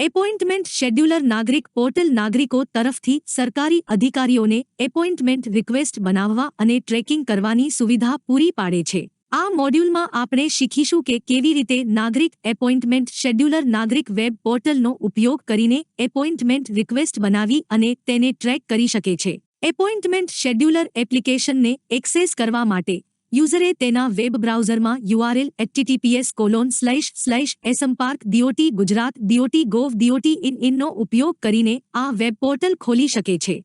Appointment scheduler નાગરિક portal નાગરિકો તરફથી સરકારી અધિકારીઓને એપોઇન્ટમેન્ટ રિક્વેસ્ટ બનાવવા અને ટ્રેકિંગ કરવાની સુવિધા પૂરી પાડે છે આ મોડ્યુલમાં આપણે શીખીશું કે કેવી રીતે નાગરિક એપોઇન્ટમેન્ટ શેડ્યુલર નાગરિક વેબ પોર્ટલનો ઉપયોગ કરીને એપોઇન્ટમેન્ટ રિક્વેસ્ટ બનાવી અને તેને ટ્રેક કરી શકે છે એપોઇન્ટમેન્ટ શેડ્યુલર એપ્લિકેશનને એક્સેસ કરવા માટે યુઝરે તેના વેબ બ્રાઉઝરમાં URL HTTPS colon slash slash એસમપાર્ક DOT Gujarat DOT gov DOT in ઇનનો ઉપયોગ કરીને આ વેબ પોર્ટલ ખોલી શકે છે.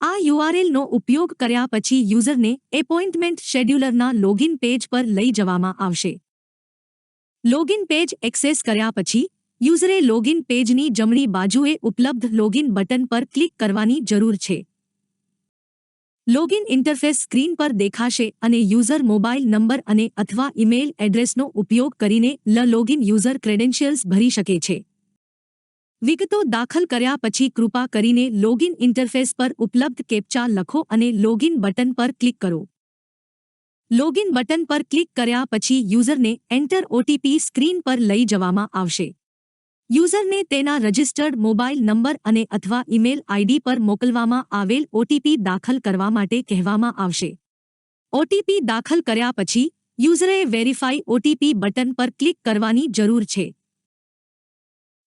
આ યુઆરએલનો ઉપયોગ કર્યા પછી યુઝરને એપોઇન્ટમેન્ટ શેડ્યુલરના લોગિન પેજ પર લઈ જવામાં આવશે. લોગિન પેજ એક્સેસ કર્યા પછી યુઝરે લોગિન પેજની જમણી બાજુએ ઉપલબ્ધ લોગિન બટન પર ક્લિક કરવાની જરૂર છે. લોગિન ઇન્ટરફેસ સ્ક્રીન પર દેખાશે અને યુઝર મોબાઈલ નંબર અને અથવા ઇમેઇલ એડ્રેસનો ઉપયોગ કરીને લ લોગિન યુઝર ક્રેડેન્શિયલ્સ ભરી શકે છે. વિગતો દાખલ કર્યા પછી કૃપા કરીને લોગિન ઇન્ટરફેસ પર ઉપલબ્ધ કેપ્ચા લખો અને લોગિન બટન પર ક્લિક કરો. લોગિન બટન પર ક્લિક કર્યા પછી યુઝરને એન્ટર ઓટીપી સ્ક્રીન પર લઈ જવામાં આવશે. યુઝરને તેના રજિસ્ટર્ડ મોબાઈલ નંબર અને અથવા ઇમેલ આઈડી પર મોકલવામાં આવેલ ઓટીપી દાખલ કરવા માટે કહેવામાં આવશે. ઓટીપી દાખલ કર્યા પછી, યુઝરે વેરીફાઈ ઓટીપી બટન પર ક્લિક કરવાની જરૂર છે.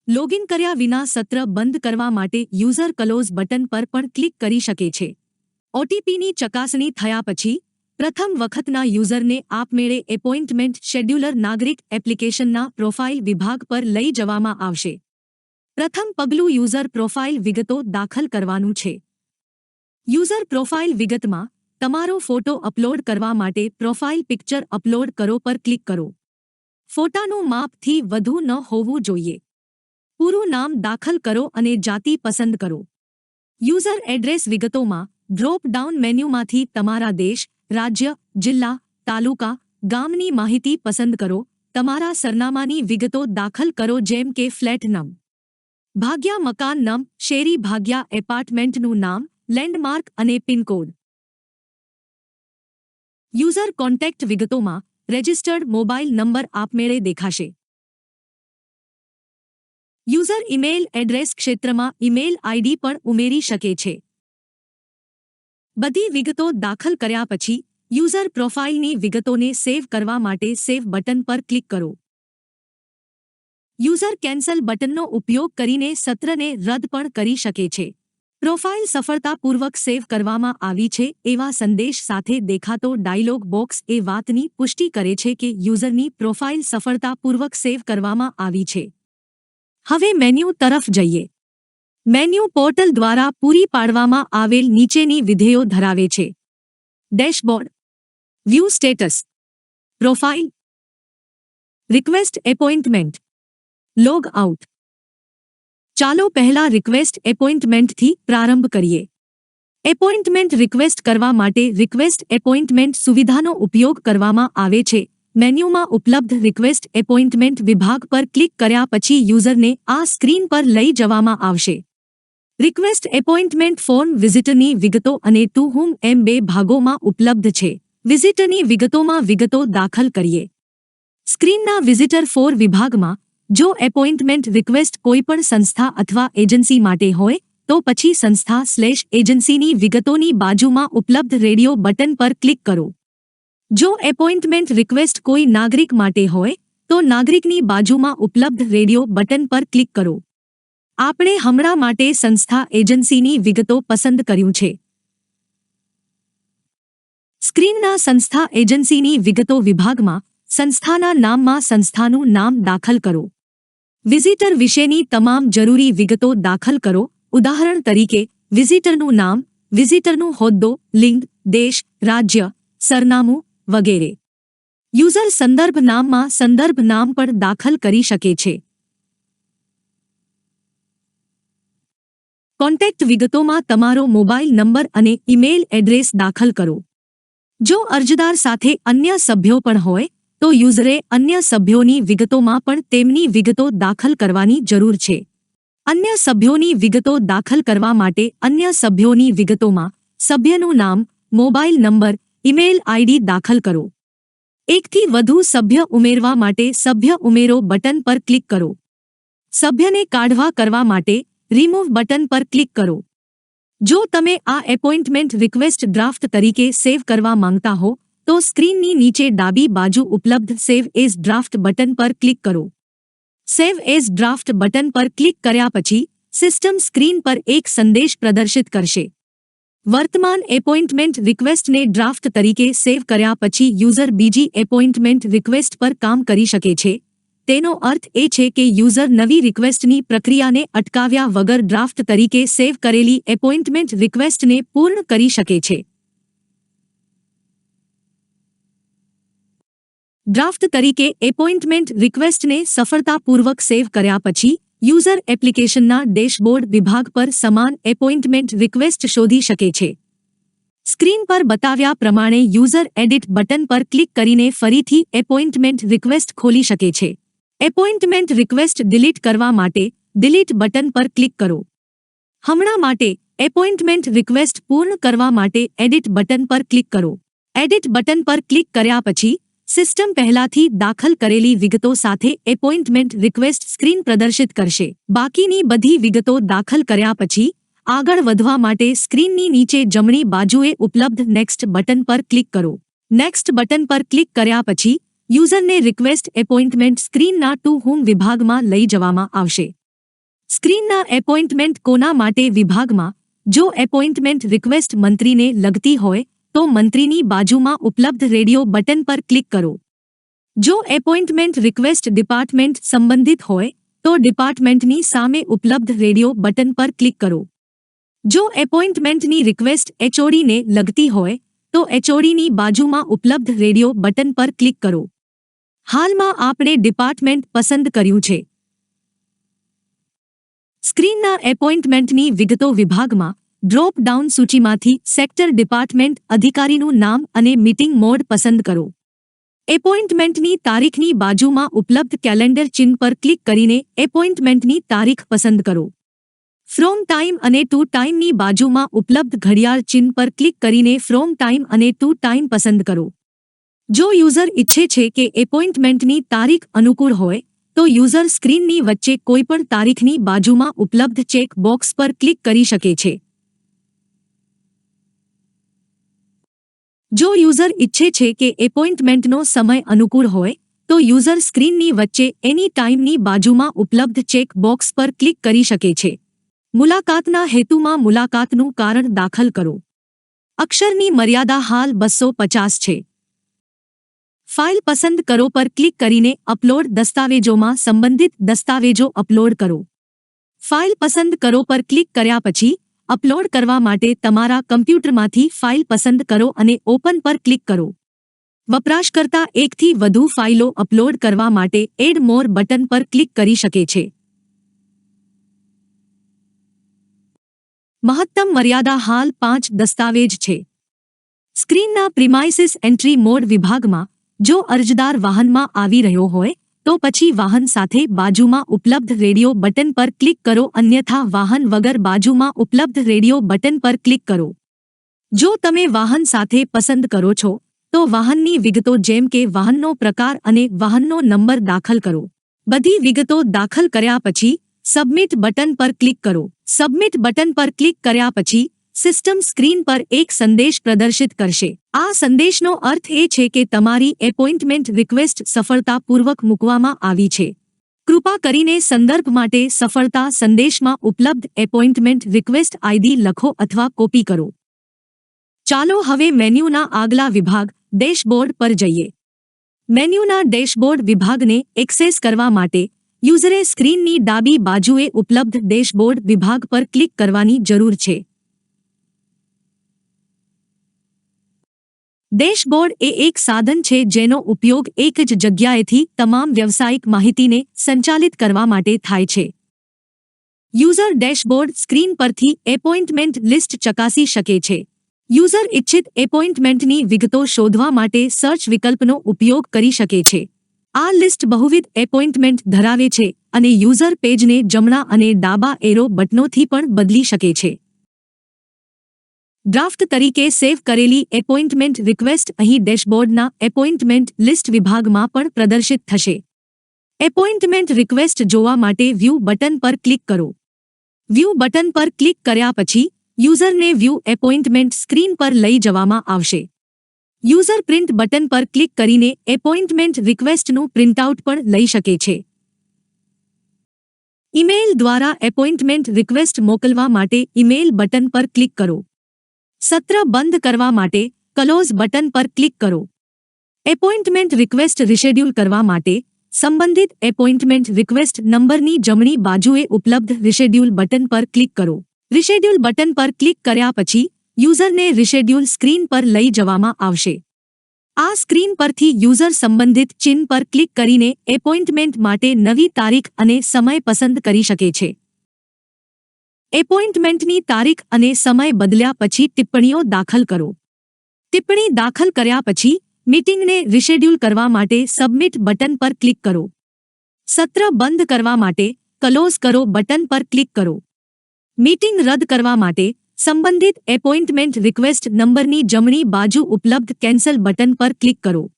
લોગિન કર્યા વિના સત્ર બંધ કરવા માટે યુઝર ક્લોઝ બટન પર પણ ક્લિક કરી શકે છે. ઓટીપીની ચકાસણી થયા પછી પ્રથમ વખતના યુઝરને આપમેળે એપોઇન્ટમેન્ટ શેડ્યુલર નાગરિક એપ્લિકેશનના પ્રોફાઇલ વિભાગ પર લઈ જવામાં આવશે. પ્રથમ પગલું યુઝર પ્રોફાઇલ વિગતો દાખલ કરવાનું છે. યુઝર પ્રોફાઇલ વિગતમાં તમારો ફોટો અપલોડ કરવા માટે પ્રોફાઇલ પિક્ચર અપલોડ કરો પર ક્લિક કરો. ફોટાનું માપથી વધુ ન હોવું જોઈએ. પૂરું નામ દાખલ કરો અને જાતિ પસંદ કરો. યુઝર એડ્રેસ વિગતોમાં ડ્રોપ ડાઉન મેન્યુમાંથી તમારા દેશ રાજ્ય, જિલ્લા, તાલુકા, ગામની માહિતી પસંદ કરો. તમારા સરનામાની વિગતો દાખલ કરો જેમ કે ફ્લેટ નમ ભાગ્યા, મકાન નમ શેરી ભાગ્યા, એપાર્ટમેન્ટનું નામ, લેન્ડમાર્ક અને પિનકોડ. યુઝર કોન્ટેક્ટ વિગતોમાં રેજિસ્ટર્ડ મોબાઈલ નંબર આપમેળે દેખાશે. યુઝર ઇમેઇલ એડ્રેસ ક્ષેત્રમાં ઇમેઇલ આઈડી પણ ઉમેરી શકે છે. બધી વિગતો દાખલ કર્યા પછી, યુઝર પ્રોફાઇલની વિગતોને સેવ કરવા માટે સેવ બટન પર ક્લિક કરો. યુઝર કેન્સલ બટનનો ઉપયોગ કરીને સત્રને રદ પણ કરી શકે છે. પ્રોફાઇલ સફળતાપૂર્વક સેવ કરવામાં આવી છે એવા સંદેશ સાથે દેખાતો ડાયલોગ બોક્સ એ વાતની પુષ્ટિ કરે છે કે યુઝરની પ્રોફાઇલ સફળતાપૂર્વક સેવ કરવામાં આવી છે. હવે મેન્યુ તરફ જઈએ. મેન્યુ પોર્ટલ દ્વારા પૂરી પાડવામાં આવેલ નીચેની વિધેયો ધરાવે છે. Dashboard. View status. Profile. Request appointment. Log out. ચાલો પહેલા રિક્વેસ્ટ એપોઇન્ટમેન્ટથી પ્રારંભ કરીએ. એપોઇન્ટમેન્ટ રિક્વેસ્ટ કરવા માટે રિક્વેસ્ટ એપોઇન્ટમેન્ટ સુવિધાનો ઉપયોગ કરવામાં આવે છે. મેન્યુમાં ઉપલબ્ધ રિક્વેસ્ટ એપોઇન્ટમેન્ટ વિભાગ પર ક્લિક કર્યા પછી યુઝરને આ સ્ક્રીન પર લઈ જવામાં આવશે. રિક્વેસ્ટ એપોઇન્ટમેન્ટ ફોર્મ વિઝિટરની વિગતો અને ટુ હુમ એમ બે ભાગોમાં ઉપલબ્ધ છે. વિઝિટરની વિગતોમાં વિગતો દાખલ કરીએ. સ્ક્રીનના વિઝિટર ફોર વિભાગમાં, જો એપોઇન્ટમેન્ટ રિક્વેસ્ટ કોઈપણ સંસ્થા અથવા એજન્સી માટે હોય, તો પછી સંસ્થા સ્લેશ એજન્સીની વિગતોની બાજુમાં ઉપલબ્ધ રેડિયો બટન પર ક્લિક કરો. જો એપોઇન્ટમેન્ટ રિક્વેસ્ટ કોઈ નાગરિક માટે હોય, તો નાગરિકની બાજુમાં ઉપલબ્ધ રેડિયો બટન પર ક્લિક કરો. આપણે હમણાં માટે સંસ્થા એજન્સીની વિગતો પસંદ કર્યું છે. સ્ક્રીનના સંસ્થા એજન્સીની વિગતો વિભાગમાં સંસ્થાના નામમાં સંસ્થાનું નામ દાખલ કરો. વિઝિટર વિશેની તમામ જરૂરી વિગતો દાખલ કરો. ઉદાહરણ તરીકે, વિઝિટરનું નામ, વિઝિટરનું હોદ્દો, લિંગ, દેશ, રાજ્ય, સરનામું વગેરે. યુઝર સંદર્ભ નામમાં સંદર્ભ નામ પણ દાખલ કરી શકે છે. કોન્ટેક્ટ વિગતોમાં તમારો મોબાઈલ નંબર અને ઇમેઇલ એડ્રેસ દાખલ કરો. જો અરજદાર સાથે અન્ય સભ્યો પણ હોય, તો યુઝરે અન્ય સભ્યોની વિગતોમાં પણ તેમની વિગતો દાખલ કરવાની જરૂર છે. અન્ય સભ્યોની વિગતો દાખલ કરવા માટે અન્ય સભ્યોની વિગતોમાં સભ્યનું નામ, મોબાઈલ નંબર ઇમેઇલ આઈડી દાખલ કરો. એકથી વધુ સભ્ય ઉમેરવા માટે સભ્ય ઉમેરો બટન પર ક્લિક કરો. સભ્યને કાઢવા કરવા માટે રિમૂવ બટન પર ક્લિક કરો. જો તમે આ એપોઇન્ટમેન્ટ રિક્વેસ્ટ ડ્રાફ્ટ તરીકે સેવ કરવા માંગતા હો, તો સ્ક્રીનની નીચે ડાબી બાજુ ઉપલબ્ધ સેવ એઝ ડ્રાફ્ટ બટન પર ક્લિક કરો. સેવ એઝ ડ્રાફ્ટ બટન પર ક્લિક કર્યા પછી, સિસ્ટમ સ્ક્રીન પર એક સંદેશ પ્રદર્શિત કરશે. વર્તમાન એપોઇન્ટમેન્ટ રિક્વેસ્ટને ડ્રાફ્ટ તરીકે સેવ કર્યા પછી, યુઝર બીજી એપોઇન્ટમેન્ટ રિક્વેસ્ટ પર કામ કરી શકે છે તેનો અર્થ એ છે કે યુઝર નવી રિક્વેસ્ટની પ્રક્રિયાને અટકાવ્યા વગર ડ્રાફ્ટ તરીકે સેવ કરેલી એપોઇન્ટમેન્ટ રિક્વેસ્ટને પૂર્ણ કરી શકે છે. ડ્રાફ્ટ તરીકે એપોઇન્ટમેન્ટ રિક્વેસ્ટને સફળતાપૂર્વક સેવ કર્યા પછી, યુઝર એપ્લિકેશનના ડેશબોર્ડ વિભાગ પર સમાન એપોઇન્ટમેન્ટ રિક્વેસ્ટ શોધી શકે છે. સ્ક્રીન પર બતાવ્યા પ્રમાણે યુઝર એડિટ બટન પર ક્લિક કરીને ફરીથી એપોઇન્ટમેન્ટ રિક્વેસ્ટ ખોલી શકે છે. એપોઇન્ટમેન્ટ રિક્વેસ્ટ ડિલીટ કરવા માટે ડિલીટ બટન પર ક્લિક કરો. હમણાં માટે એપોઇન્ટમેન્ટ રિક્વેસ્ટ પૂર્ણ કરવા માટે એડિટ બટન પર ક્લિક કરો. એડિટ બટન પર ક્લિક કર્યા પછી સિસ્ટમ પહેલાથી દાખલ કરેલી વિગતો સાથે એપોઇન્ટમેન્ટ રિક્વેસ્ટ સ્ક્રીન પ્રદર્શિત કરશે. બાકીની બધી વિગતો દાખલ કર્યા પછી આગળ વધવા માટે સ્ક્રીનની નીચે જમણી બાજુએ ઉપલબ્ધ નેક્સ્ટ બટન પર ક્લિક કરો. નેક્સ્ટ બટન પર ક્લિક કર્યા પછી યુઝરને રિક્વેસ્ટ એપોઇન્ટમેન્ટ સ્ક્રીનના ટુ હોમ વિભાગમાં લઈ જવામાં આવશે. સ્ક્રીનના એપોઇન્ટમેન્ટ કોના માટે વિભાગમાં, જો એપોઇન્ટમેન્ટ રિક્વેસ્ટ મંત્રીને લગતી હોય, તો મંત્રીની બાજુમાં ઉપલબ્ધ રેડિયો બટન પર ક્લિક કરો. જો એપોઇન્ટમેન્ટ રિક્વેસ્ટ ડિપાર્ટમેન્ટ સંબંધિત હોય, તો ડિપાર્ટમેન્ટની સામે ઉપલબ્ધ રેડિયો બટન પર ક્લિક કરો. જો એપોઇન્ટમેન્ટની રિક્વેસ્ટ એચઓડીને લગતી હોય, તો એચઓડીની બાજુમાં ઉપલબ્ધ રેડિયો બટન પર ક્લિક કરો. હાલમાં આપણે ડિપાર્ટમેન્ટ પસંદ કર્યું છે. સ્ક્રીનના એપોઇન્ટમેન્ટની વિગતો વિભાગમાં ડ્રોપ ડાઉન સૂચિમાંથી સેક્ટર ડિપાર્ટમેન્ટ અધિકારીનું નામ અને મીટિંગ મોડ પસંદ કરો. એપોઇન્ટમેન્ટની તારીખની બાજુમાં ઉપલબ્ધ કેલેન્ડર ચિહ્ન પર ક્લિક કરીને એપોઇન્ટમેન્ટની તારીખ પસંદ કરો. ફ્રોમ ટાઈમ અને ટુ ટાઈમની બાજુમાં ઉપલબ્ધ ઘડિયાળ ચિહ્ન પર ક્લિક કરીને ફ્રોમ ટાઈમ અને ટુ ટાઈમ પસંદ કરો. જો યુઝર ઈચ્છે છે કે એપોઇન્ટમેન્ટની તારીખ અનુકૂળ હોય, તો યુઝર સ્ક્રીનની વચ્ચે કોઈપણ તારીખની બાજુમાં ઉપલબ્ધ ચેક બોક્સ પર ક્લિક કરી શકે છે. જો યુઝર ઈચ્છે છે કે એપોઇન્ટમેન્ટનો સમય અનુકૂળ હોય, તો યુઝર સ્ક્રીનની વચ્ચે એની ટાઈમની બાજુમાં ઉપલબ્ધ ચેક બોક્સ પર ક્લિક કરી શકે છે. મુલાકાતના હેતુમાં મુલાકાતનું કારણ દાખલ કરો. અક્ષરની મર્યાદા હાલ બસો પચાસ છે. ફાઇલ પસંદ કરો પર ક્લિક કરીને અપલોડ દસ્તાવેજોમાં સંબંધિત દસ્તાવેજો અપલોડ કરો. ફાઇલ પસંદ કરો પર ક્લિક કર્યા પછી, અપલોડ કરવા માટે તમારા કમ્પ્યુટરમાંથી ફાઇલ પસંદ કરો અને ઓપન પર ક્લિક કરો. વપરાશકર્તા એકથી વધુ ફાઇલો અપલોડ કરવા માટે એડ મોર બટન પર ક્લિક કરી શકે છે. મહત્તમ મર્યાદા હાલ પાંચ દસ્તાવેજ છે. સ્ક્રીનના પ્રિમાઇસિસ એન્ટ્રી મોડ વિભાગમાં જો અરજદાર વાહનમાં આવી રહ્યો હોય, તો પછી વાહન સાથે બાજુમાં ઉપલબ્ધ રેડિયો બટન પર ક્લિક કરો અન્યથા વાહન વગર બાજુમાં ઉપલબ્ધ રેડિયો બટન પર ક્લિક કરો. જો તમે વાહન સાથે પસંદ કરો છો, તો વાહનની વિગતો જેમ કે વાહનનો પ્રકાર અને વાહનનો નંબર દાખલ કરો. બધી વિગતો દાખલ કર્યા પછી, સબમિટ બટન પર ક્લિક કરો. સબમિટ બટન પર ક્લિક કર્યા પછી સિસ્ટમ સ્ક્રીન પર એક સંદેશ પ્રદર્શિત કરશે. આ સંદેશનો અર્થ એ છે કે તમારી એપોઇન્ટમેન્ટ રિક્વેસ્ટ સફળતાપૂર્વક મૂકવામાં આવી છે. કૃપા કરીને સંદર્ભ માટે સફળતા સંદેશમાં ઉપલબ્ધ એપોઇન્ટમેન્ટ રિક્વેસ્ટ આઈડી લખો અથવા કોપી કરો. ચાલો હવે મેન્યુના આગલા વિભાગ, ડેશબોર્ડ પર જઈએ. મેન્યુના ડેશબોર્ડ વિભાગને એક્સેસ કરવા માટે યુઝરે સ્ક્રીનની ડાબી બાજુએ ઉપલબ્ધ ડેશબોર્ડ વિભાગ પર ક્લિક કરવાની જરૂર છે. ડેશબોર્ડ એ એક સાધન છે જેનો ઉપયોગ એક જ જગ્યાએથી તમામ વ્યવસાયિક માહિતીને સંચાલિત કરવા માટે થાય છે. યુઝર ડેશબોર્ડ સ્ક્રીન પરથી એપોઇન્ટમેન્ટ લિસ્ટ ચકાસી શકે છે. યુઝર ઇચ્છિત એપોઇન્ટમેન્ટની વિગતો શોધવા માટે સર્ચ વિકલ્પનો ઉપયોગ કરી શકે છે. આ લિસ્ટ બહુવિધ એપોઇન્ટમેન્ટ ધરાવે છે અને યુઝર પેજને જમણા અને ડાબા એરો બટનોથી પણ બદલી શકે છે. ડ્રાફ્ટ તરીકે સેવ કરેલી એપોઇન્ટમેન્ટ રિક્વેસ્ટ અહીં ડેશબોર્ડના એપોઇન્ટમેન્ટ લિસ્ટ વિભાગમાં પણ પ્રદર્શિત થશે. એપોઇન્ટમેન્ટ રિક્વેસ્ટ જોવા માટે વ્યૂ બટન પર ક્લિક કરો. વ્યૂ બટન પર ક્લિક કર્યા પછી યુઝરને વ્યૂ એપોઇન્ટમેન્ટ સ્ક્રીન પર લઈ જવામાં આવશે. યુઝર પ્રિન્ટ બટન પર ક્લિક કરીને એપોઇન્ટમેન્ટ રિક્વેસ્ટનું પ્રિન્ટઆઉટ પણ લઈ શકે છે. ઇમેઇલ દ્વારા એપોઇન્ટમેન્ટ રિક્વેસ્ટ મોકલવા માટે ઇમેઇલ બટન પર ક્લિક કરો. સત્ર બંધ કરવા માટે ક્લોઝ બટન પર ક્લિક કરો. એપોઇન્ટમેન્ટ રિક્વેસ્ટ રિશેડ્યુલ કરવા માટે સંબંધિત એપોઇન્ટમેન્ટ રિક્વેસ્ટ નંબરની જમણી બાજુએ ઉપલબ્ધ રિશેડ્યુલ બટન પર ક્લિક કરો. રિશેડ્યુલ બટન પર ક્લિક કર્યા પછી યુઝરને રિશેડ્યુલ સ્ક્રીન પર લઈ જવામાં આવશે. આ સ્ક્રીન પરથી યુઝર સંબંધિત ચિહ્ન પર ક્લિક કરીને એપોઇન્ટમેન્ટ માટે નવી તારીખ અને સમય પસંદ કરી શકે છે. એપોઇન્ટમેન્ટની તારીખ અને સમય બદલ્યા પછી ટિપ્પણીઓ દાખલ કરો. ટિપ્પણી દાખલ કર્યા પછી મીટિંગને રિશેડ્યુલ કરવા માટે સબમિટ બટન પર ક્લિક કરો. સત્ર બંધ કરવા માટે ક્લોઝ કરો બટન પર ક્લિક કરો. મીટિંગ રદ કરવા માટે સંબંધિત એપોઇન્ટમેન્ટ રિક્વેસ્ટ નંબરની જમણી બાજુ ઉપલબ્ધ કેન્સલ બટન પર ક્લિક કરો.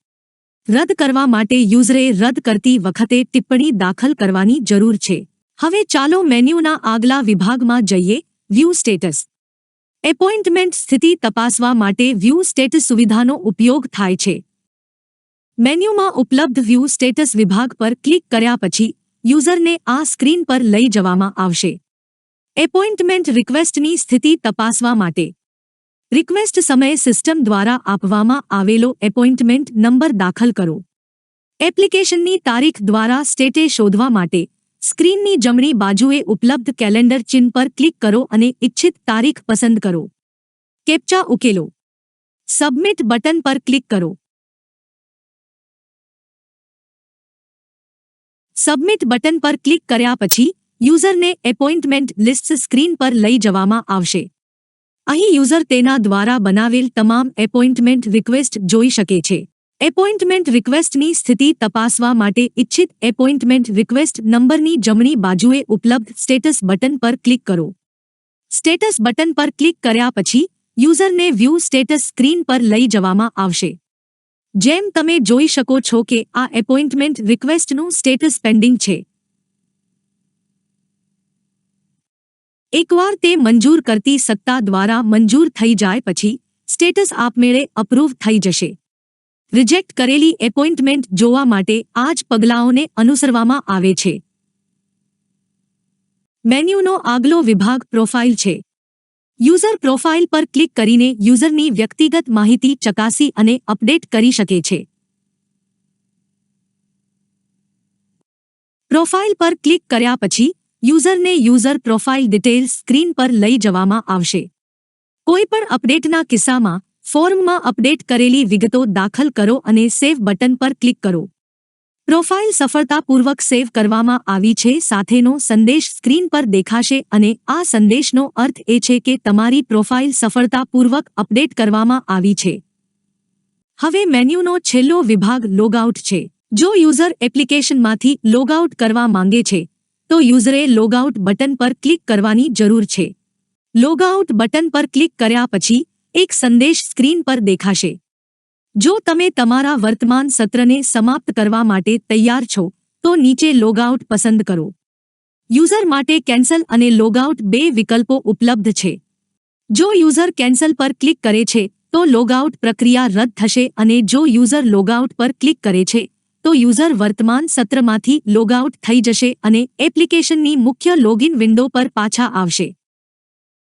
રદ કરવા માટે યુઝરે રદ કરતી વખતે ટિપ્પણી દાખલ કરવાની જરૂર છે. હવે ચાલો મેન્યુના આગલા વિભાગમાં જઈએ, વ્યૂ સ્ટેટસ. એપોઇન્ટમેન્ટ સ્થિતિ તપાસવા માટે વ્યૂ સ્ટેટસ સુવિધાનો ઉપયોગ થાય છે. મેન્યુમાં ઉપલબ્ધ વ્યૂ સ્ટેટસ વિભાગ પર ક્લિક કર્યા પછી, યુઝરને આ સ્ક્રીન પર લઈ જવામાં આવશે. એપોઇન્ટમેન્ટ રિક્વેસ્ટની સ્થિતિ તપાસવા માટે. રિક્વેસ્ટ સમયે સિસ્ટમ દ્વારા આપવામાં આવેલો એપોઇન્ટમેન્ટ નંબર દાખલ કરો. એપ્લિકેશનની તારીખ દ્વારા સ્ટેટે શોધવા માટે સ્ક્રીનની જમણી બાજુએ ઉપલબ્ધ કેલેન્ડર ચિહ્ન પર ક્લિક કરો અને ઇચ્છિત તારીખ પસંદ કરો. કેપ્ચા ઉકેલો. સબમિટ બટન પર ક્લિક કરો. સબમિટ બટન પર ક્લિક કર્યા પછી યુઝરને એપોઇન્ટમેન્ટ લિસ્ટ સ્ક્રીન પર લઈ જવામાં આવશે. અહીં યુઝર તેના દ્વારા બનાવેલ તમામ એપોઇન્ટમેન્ટ રિક્વેસ્ટ જોઈ શકે છે. એપોઇન્ટમેન્ટ રિક્વેસ્ટની સ્થિતિ તપાસવા માટે ઇચ્છિત એપોઇન્ટમેન્ટ રિક્વેસ્ટ નંબરની જમણી બાજુએ ઉપલબ્ધ સ્ટેટસ બટન પર ક્લિક કરો. સ્ટેટસ બટન પર ક્લિક કર્યા પછી, યુઝરને વ્યૂ સ્ટેટસ સ્ક્રીન પર લઈ જવામાં આવશે. જેમ તમે જોઈ શકો છો કે આ એપોઇન્ટમેન્ટ રિક્વેસ્ટનું સ્ટેટસ પેન્ડિંગ છે. એકવાર તે મંજૂર કરતી સત્તા દ્વારા મંજૂર થઈ જાય પછી સ્ટેટસ આપમેળે અપ્રૂવ થઈ જશે. રિજેક્ટ કરેલી એપોઇન્ટમેન્ટ જોવા માટે આ જ પગલાઓને અનુસરવામાં આવે છે. મેન્યુનો આગલો વિભાગ પ્રોફાઇલ છે. યુઝર પ્રોફાઇલ પર ક્લિક કરીને યુઝરની વ્યક્તિગત માહિતી ચકાસી અને અપડેટ કરી શકે છે. પ્રોફાઇલ પર ક્લિક કર્યા પછી યુઝરને યુઝર પ્રોફાઇલ ડિટેલ્સ સ્ક્રીન પર લઈ જવામાં આવશે. કોઈપણ અપડેટના કિસ્સામાં ફોર્મમાં અપડેટ કરેલી વિગતો દાખલ કરો અને સેવ બટન પર ક્લિક કરો. પ્રોફાઇલ સફળતાપૂર્વક સેવ કરવામાં આવી છે. સાથેનો સંદેશ સ્ક્રીન પર દેખાશે અને આ સંદેશનો અર્થ એ છે કે તમારી પ્રોફાઇલ સફળતાપૂર્વક અપડેટ કરવામાં આવી છે. હવે મેન્યુનો છેલ્લો વિભાગ લોગઆઉટ છે. જો યુઝર એપ્લિકેશનમાંથી લોગઆઉટ કરવા માંગે છે, તો યુઝરે લોગઆઉટ બટન પર ક્લિક કરવાની જરૂર છે. લોગઆઉટ બટન પર ક્લિક કર્યા પછી એક સંદેશ સ્ક્રીન પર દેખાશે. જો તમે તમારા વર્તમાન સત્રને સમાપ્ત કરવા માટે તૈયાર છો, તો નીચે લોગઆઉટ પસંદ કરો. યુઝર માટે કેન્સલ અને લોગઆઉટ બે વિકલ્પો ઉપલબ્ધ છે. જો યુઝર કેન્સલ પર ક્લિક કરે છે, તો લોગઆઉટ પ્રક્રિયા રદ થશે અને જો યુઝર લોગઆઉટ પર ક્લિક કરે છે, તો યુઝર વર્તમાન સત્રમાંથી લોગઆઉટ થઈ જશે અને એપ્લિકેશનની મુખ્ય લોગિન વિન્ડો પર પાછા આવશે.